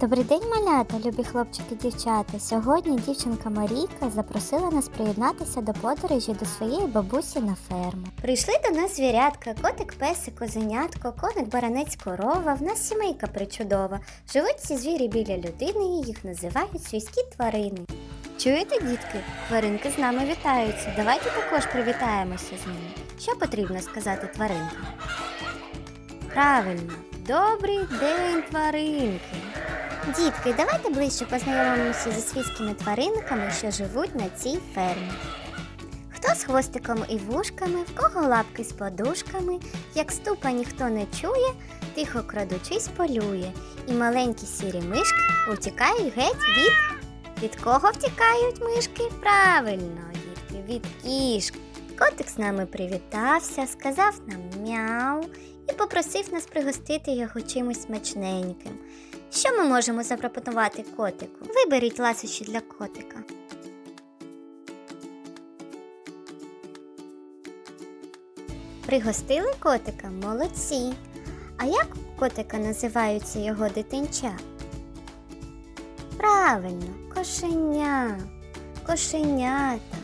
Добрий день, малята, любі хлопчики дівчата. Сьогодні дівчинка Марійка запросила нас приєднатися до подорожі до своєї бабусі на ферму. Прийшли до нас звірятка, котик, песик, козенятко, коник, баранець, корова. В нас сімейка причудова. Живуть ці звірі біля людини, і їх називають свійські тварини. Чуєте, дітки? Тваринки з нами вітаються. Давайте також привітаємося з ними. Що потрібно сказати тваринкам? Правильно, добрий день, тваринки. Дітки, давайте ближче познайомимося зі свійськими тваринками, що живуть на цій фермі. Хто з хвостиком і вушками, в кого лапки з подушками, як ступа ніхто не чує, тихо крадучись полює, і маленькі сірі мишки утікають геть від. Від кого втікають мишки? Правильно, дітки, від кішки. Котик з нами привітався, сказав нам мяу і попросив нас пригостити його чимось смачненьким. Що ми можемо запропонувати котику? Виберіть ласощі для котика. Пригостили котика молодці. А як у котика називаються його дитинча? Правильно, кошеня, кошенята.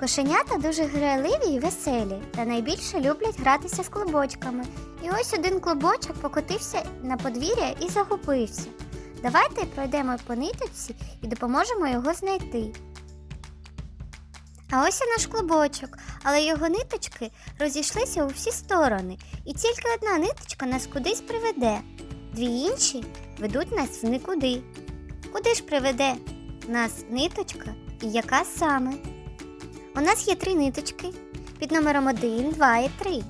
Кошенята дуже грайливі і веселі та найбільше люблять гратися з клубочками. І ось один клубочок покотився на подвір'я і загубився. Давайте пройдемо по ниточці і допоможемо його знайти. А ось і наш клубочок, але його ниточки розійшлися у всі сторони, і тільки одна ниточка нас кудись приведе, дві інші ведуть нас в нікуди. Куди ж приведе нас ниточка і яка саме? У нас є три ниточки під номером 1, 2 і 3.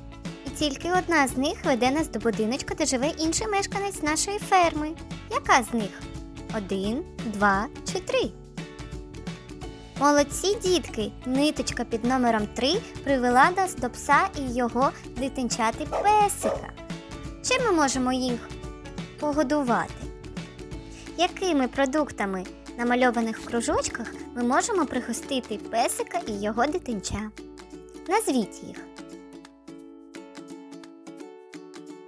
Тільки одна з них веде нас до будиночка, де живе інший мешканець нашої ферми. Яка з них? Один, два чи три? Молодці дітки! Ниточка під номером 3 привела нас до пса і його дитинчати песика. Чим ми можемо їх погодувати? Якими продуктами, намальованих в кружочках, ми можемо пригостити песика і його дитинча? Назвіть їх.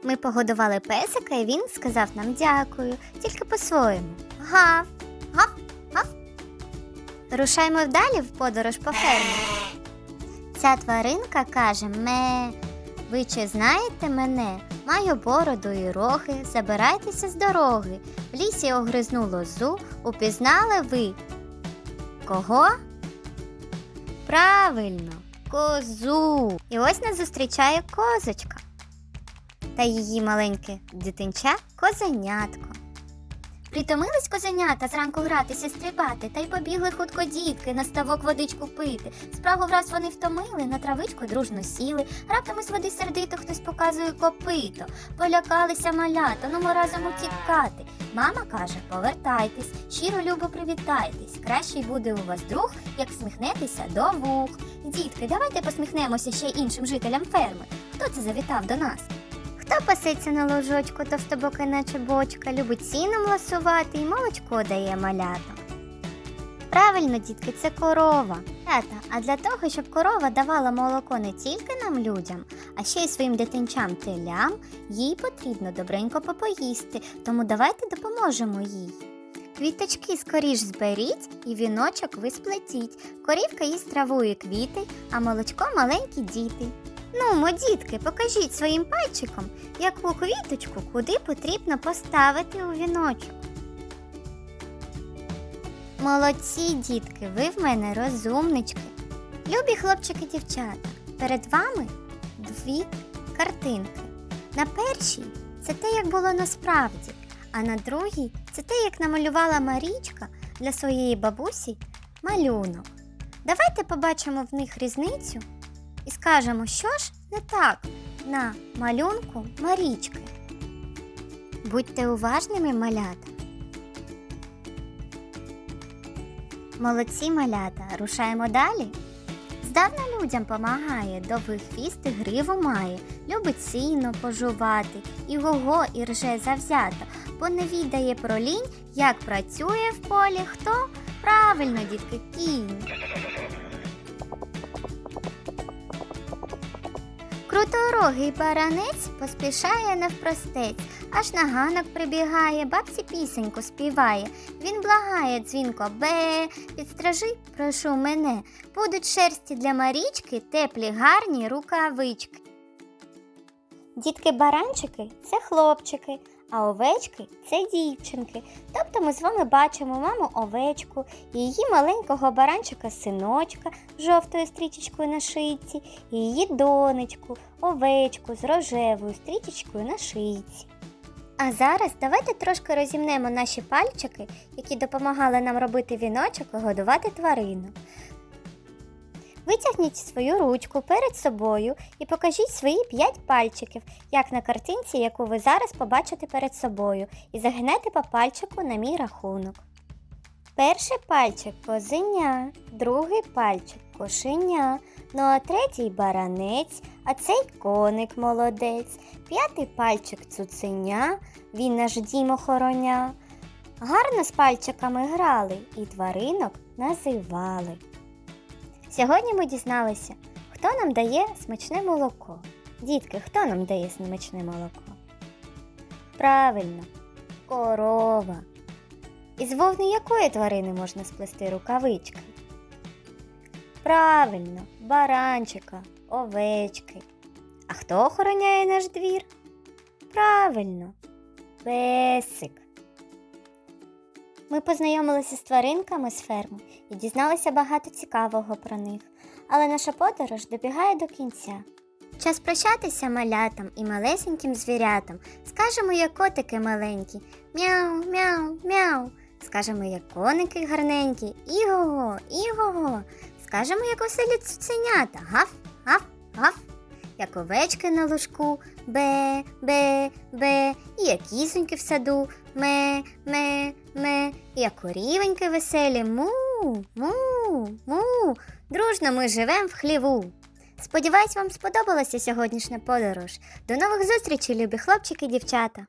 Ми погодували песика, і він сказав нам дякую, тільки по-своєму. Гав, гав, гав. Рушаймо далі в подорож по фермі. Ця тваринка каже ме. Ви чи знаєте мене? Маю бороду і роги, забирайтеся з дороги. В лісі огризну лозу, упізнали ви. Кого? Правильно, козу. І ось нас зустрічає козочка та її маленьке дитинча козенятко. Притомились козенята зранку гратися стрибати, та й побігли хутко дітки на ставок водичку пити. Справу враз вони втомили, на травичку дружно сіли, раптом із води сердито хтось показує копито. Полякалися малята, ну ми разом утікати. Мама каже, повертайтесь, щиро любо привітайтесь. Кращий буде у вас друг, як сміхнетеся до вух. Дітки, давайте посміхнемося ще іншим жителям ферми. Хто це завітав до нас? Хто пасеться на ложочку, товстобока, наче бочка, любить сіном ласувати і молочко дає малятам. Правильно, дітки, це корова. Тата, а для того, щоб корова давала молоко не тільки нам людям, а ще й своїм дитинчам телям, їй потрібно добренько попоїсти, тому давайте допоможемо їй. Квіточки скоріш зберіть і віночок ви сплетіть. Корівка їсть траву і квіти, а молочко маленькі діти. Ну, мо, дітки, покажіть своїм пальчиком, яку квіточку куди потрібно поставити у віночок. Молодці, дітки, ви в мене розумнички. Любі хлопчики дівчата, перед вами дві картинки. На першій це те, як було насправді, а на другій це те, як намалювала Марічка для своєї бабусі малюнок. Давайте побачимо в них різницю і скажемо, що ж не так на малюнку Марічки. Будьте уважними, малята. Молодці малята, рушаємо далі. Здавна людям помагає, довгий хвіст і гриву має, любить сіно пожувати, і гого і рже завзято, бо не відає про лінь, як працює в полі хто? Правильно, дітки, кінь. Крутоорогий баранець поспішає навпростець, аж на ганок прибігає, бабці пісеньку співає. Він благає дзвінко бе, підстражи, прошу мене. Будуть шерсті для Марічки, теплі гарні рукавички. Дітки-баранчики це хлопчики, а овечки це дівчинки. Тобто ми з вами бачимо маму овечку, її маленького баранчика синочка з жовтою стрічечкою на шийці, її донечку, овечку з рожевою стрічечкою на шийці. А зараз давайте трошки розімнемо наші пальчики, які допомагали нам робити віночок і годувати тварину. Витягніть свою ручку перед собою і покажіть свої 5 пальчиків, як на картинці, яку ви зараз побачите перед собою, і загинайте по пальчику на мій рахунок. Перший пальчик козеня, другий пальчик кошеня, ну а третій баранець, а цей коник молодець, п'ятий пальчик цуценя, він наш дім охороня. Гарно з пальчиками грали і тваринок називали. Сьогодні ми дізналися, хто нам дає смачне молоко. Дітки, хто нам дає смачне молоко? Правильно, корова. Із вовни якої тварини можна сплести рукавички? Правильно, баранчика, овечки. А хто охороняє наш двір? Правильно, песик. Ми познайомилися з тваринками з ферми і дізналися багато цікавого про них. Але наша подорож добігає до кінця. Час прощатися малятам і малесеньким звірятам. Скажемо, як котики маленькі. Мяу, мяу, мяу. Скажемо, як коники гарненькі. Іго, іго. Скажемо, як веселі цуценята. Гав, гав, гав. Як овечки на лужку. Бе, бе, бе. І як кізоньки в саду. Ме, ме, ме. І як корівеньки веселі. Му, му, му. Дружно ми живем в хліву. Сподіваюсь, вам сподобалася сьогоднішня подорож. До нових зустрічей, любі хлопчики і дівчата!